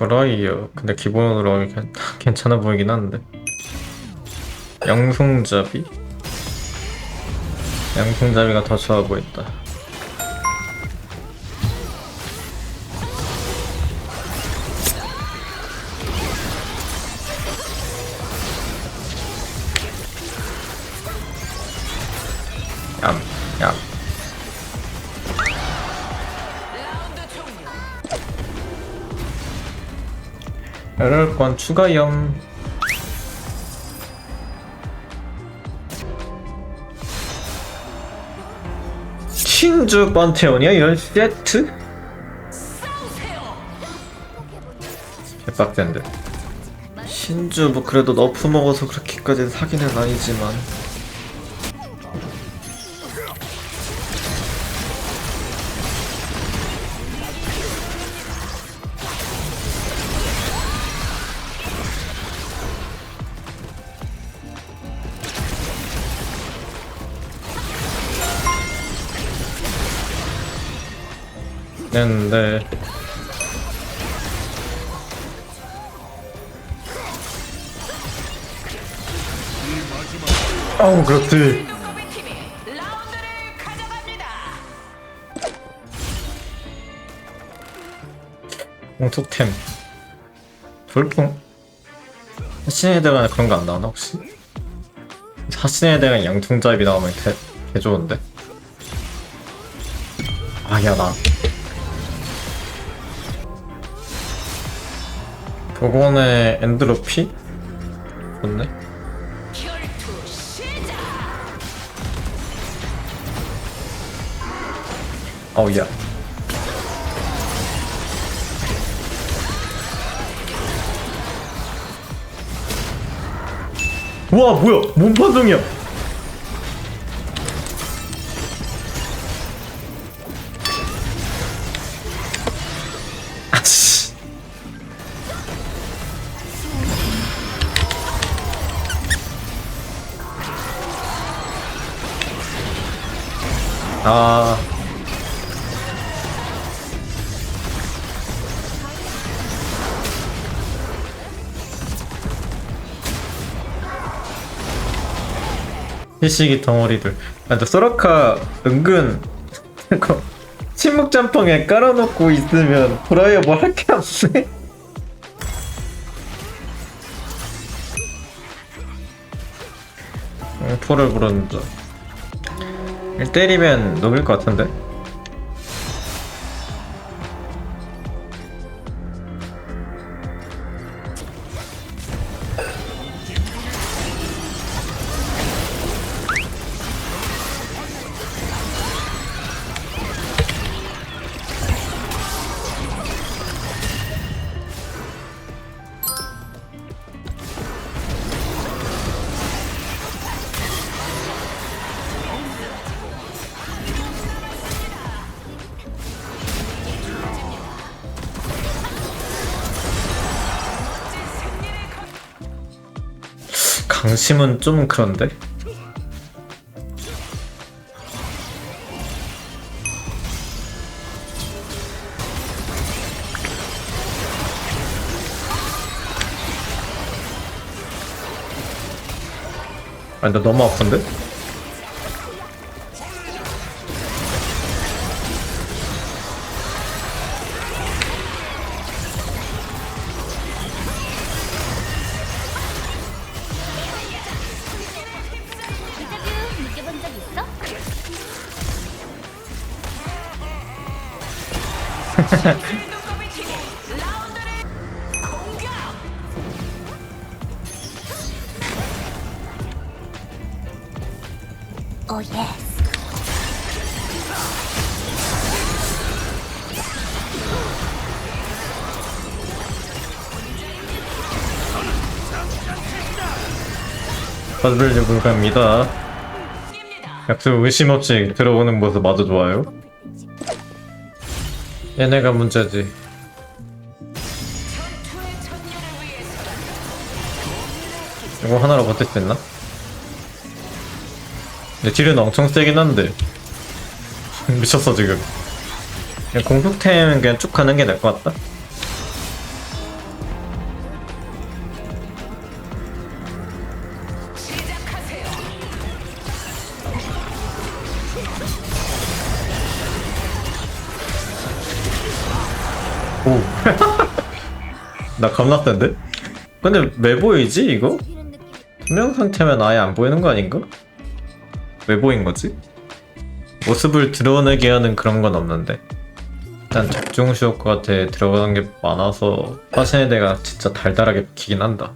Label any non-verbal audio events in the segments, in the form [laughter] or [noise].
브라이어 근데 기본으로 괜- 괜찮아 보이긴 한데 양손잡이? 양손잡이가 더 좋아 보인다 얌, 얌. 이럴 건 추가염 신주 번테온이야 10세트? 싸우세요. 개빡센데 신주 뭐 그래도 너프 먹어서 그렇게까지 사기는 아니지만 근데 어우 그렇지. 공속템 돌풍 사신에 대한 그런 거 안 나오나 혹시? 사신에 대한 양통잡이 나오면 개, 개 좋은데? 아야 나 복원의 엔드로피? 좋네 결투 시작. 어우 야 우와 뭐야 뭔 반동이야 아 일시기 덩어리들. 아, 근데 소라카 은근 이거 침묵 짬뽕에 깔아놓고 있으면 브라이어 뭐 할 게 없네. 응, 포를 부 때리면 녹일 것 같은데? 강심은 좀 그런데? 아, 근데 너무 아픈데? 오 예스. 버블리 불가입니다. 입니다. 약수 의심 없이 들어오는 모습 아주 좋아요. 얘네가 문제지. 이거 하나로 버틸 수 있나? 근데 딜은 엄청 세긴 한데 [laughs] 미쳤어 지금 그냥 공속템은 그냥 쭉 가는 게 나을 것 같다. 나 센데? 근데 왜 보이지 이거? 투명 상태면 아예 안 보이는 거 아닌가? 왜 보인 거지? 모습을 드러내게 하는 그런 건 없는데 일단 적중시 효과한테 들어가는 게 많아서 화신의 대가 진짜 달달하게 박히긴 한다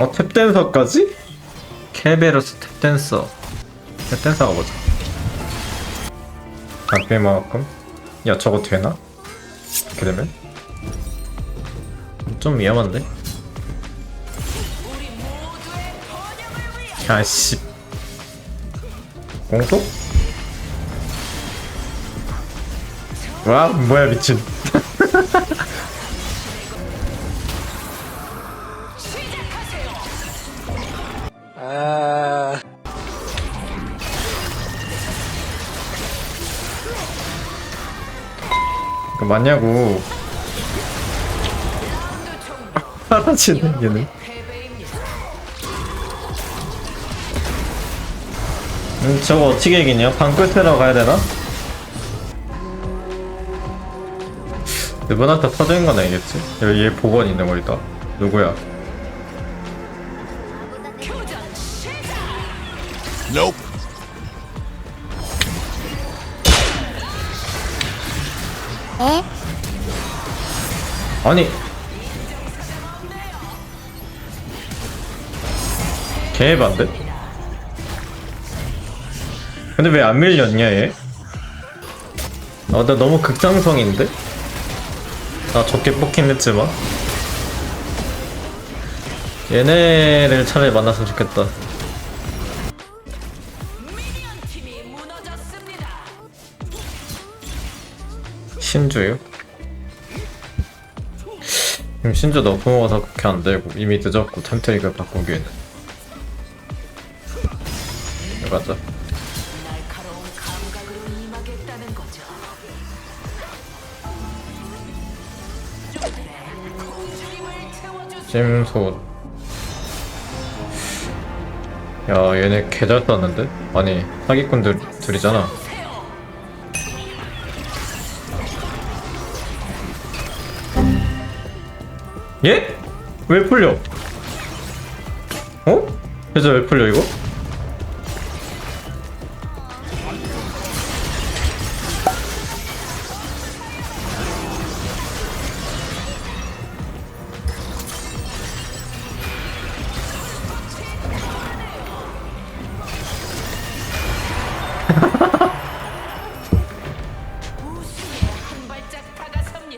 어 탭댄서까지? 케베로스 탭댄서 탭댄서 가보자 장비만큼? 야 저거 되나? 이렇게 되면? 좀 위험한데? 야씨 공속? 와 뭐야 미친 [laughs] 맞냐고. 사라지는 얘는 패배입니다. 음, 저거 어떻게 이기냐? 방끝으로 가야 되나? 이번한테 터진 건 아니겠지? 여기 얘 복원 거 있다 누구야? Nope. 에? 아니 개반데? 근데 왜 안 밀렸냐 얘? 아, 나 너무 극장성인데? 나 적게 뽑긴 했지만 얘네를 차라리 만났으면 좋겠다 신주요? 지금 신주 너프 먹어서 그렇게 안 되고 이미 늦었고 템트리그 바꾸기에는 채워주세요. 찜소 야 얘네 개잘 땄는데? 아니 사기꾼들 둘이잖아 얘? 왜 풀려? 어? 그래서 왜 풀려 이거? [laughs]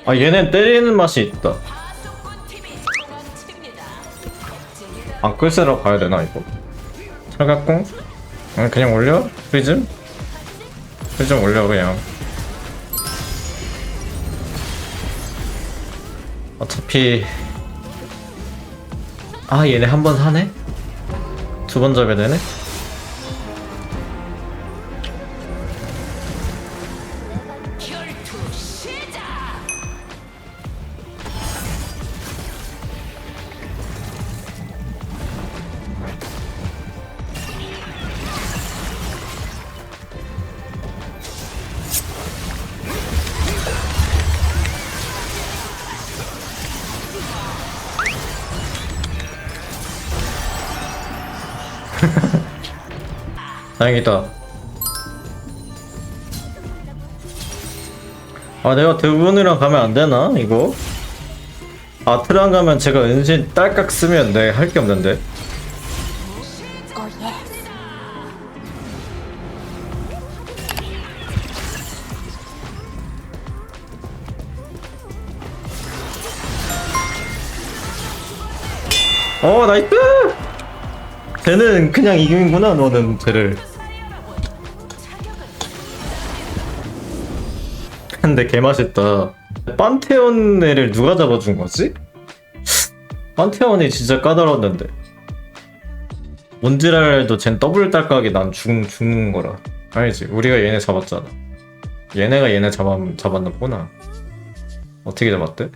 아 얘네 때리는 맛이 있다 안 끌세러 가야 되나 이거? 철갑공? 응, 그냥 올려? 프리즘? 프리즘 올려 그냥 어차피 아 얘네 한 번 사네? 두 번 잡아야 되네? [laughs] 다행이다 아 내가 대부분이랑 가면 안 되나 이거? 아트랑 가면 제가 은신 딸깍 쓰면 내가 할 게 없는데 오 예스. 어 나이스! 쟤는 그냥 이기는구나 너는 쟤를. 근데 개맛있다. 판테온 애를 누가 잡아준 거지? 판테온이 진짜 까다로웠는데. 몬지랄도 쟨 더블 딸깍이 난 죽, 죽는 거라. 알지? 우리가 얘네 잡았잖아. 얘네가 얘네 잡았, 잡았나 보구나. 어떻게 잡았대?